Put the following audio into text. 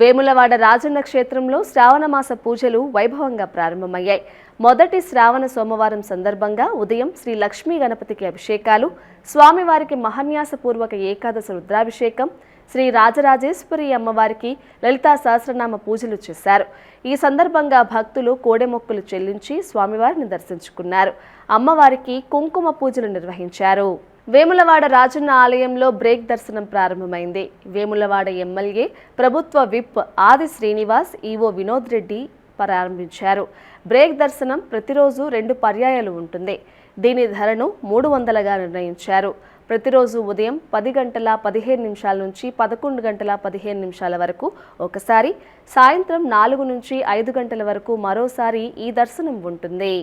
వేములవాడ రాజన్న క్షేత్రంలో శ్రావణమాస పూజలు వైభవంగా ప్రారంభమయ్యాయి. మొదటి శ్రావణ సోమవారం సందర్భంగా ఉదయం శ్రీ లక్ష్మీ గణపతికి అభిషేకాలు స్వామివారికి మహన్యాసపూర్వక ఏకాదశ రుద్రాభిషేకం శ్రీ రాజరాజేశ్వరి అమ్మవారికి లలితా సహస్రనామ పూజలు చేశారు. ఈ సందర్భంగా భక్తులు కోడెమొక్కులు చెల్లించి స్వామివారిని దర్శించుకున్నారు. అమ్మవారికి కుంకుమ పూజలు నిర్వహించారు. వేములవాడ రాజన్న ఆలయంలో బ్రేక్ దర్శనం ప్రారంభమైంది. వేములవాడ ఎమ్మెల్యే ప్రభుత్వ విప్ ఆది శ్రీనివాస్ ఈవో వినోద్ రెడ్డి ప్రారంభించారు. బ్రేక్ దర్శనం ప్రతిరోజు రెండు పర్యాయాలు ఉంటుంది. దీని ధరను మూడు వందలుగా నిర్ణయించారు. ప్రతిరోజు ఉదయం పది గంటల పదిహేను నిమిషాల నుంచి పదకొండు గంటల పదిహేను నిమిషాల వరకు ఒకసారి సాయంత్రం నాలుగు నుంచి ఐదు గంటల వరకు మరోసారి ఈ దర్శనం ఉంటుంది.